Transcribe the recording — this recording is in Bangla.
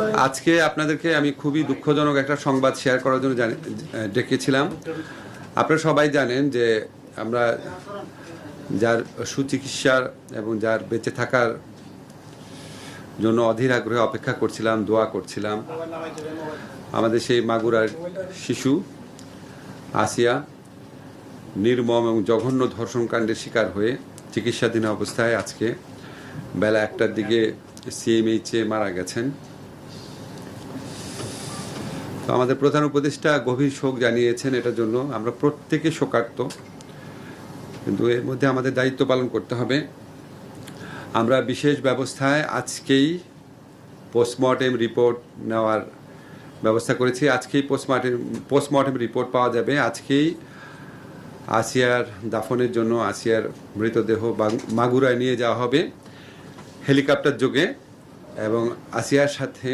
আজকে আপনাদেরকে আমি খুবই দুঃখজনক একটা সংবাদ শেয়ার করার জন্য জানি- ডেকেছিলাম। আপনারা সবাই জানেন যে আমরা যার সুচিকিৎসার এবং যার বেঁচে থাকার জন্য অধীর আগ্রহে অপেক্ষা করছিলাম, দোয়া করছিলাম। আমাদের সেই মাগুরার শিশু, আসিয়া নির্মম এবং জঘন্য ধর্ষণকাণ্ডের শিকার হয়ে চিকিৎসাধীন অবস্থায় আজকে বেলা একটার দিকে সিএমএইচে মারা গেছেন। তো আমাদের প্রধান উপদেষ্টা গভীর শোক জানিয়েছেন এটার জন্য। আমরা প্রত্যেকে শোকার্ত কিন্তু এর মধ্যে আমাদের দায়িত্ব পালন করতে হবে। আমরা বিশেষ ব্যবস্থায় আজকেই পোস্টমর্টেম রিপোর্ট নেওয়ার ব্যবস্থা করেছি। আজকেই পোস্টমর্টেম পোস্টমর্টেম রিপোর্ট পাওয়া যাবে। আজকেই আসিয়ার দাফনের জন্য আসিয়ার মৃতদেহ মাগুরায় নিয়ে যাওয়া হবে। হেলিকপ্টার যোগে এবং আসিয়ার সাথে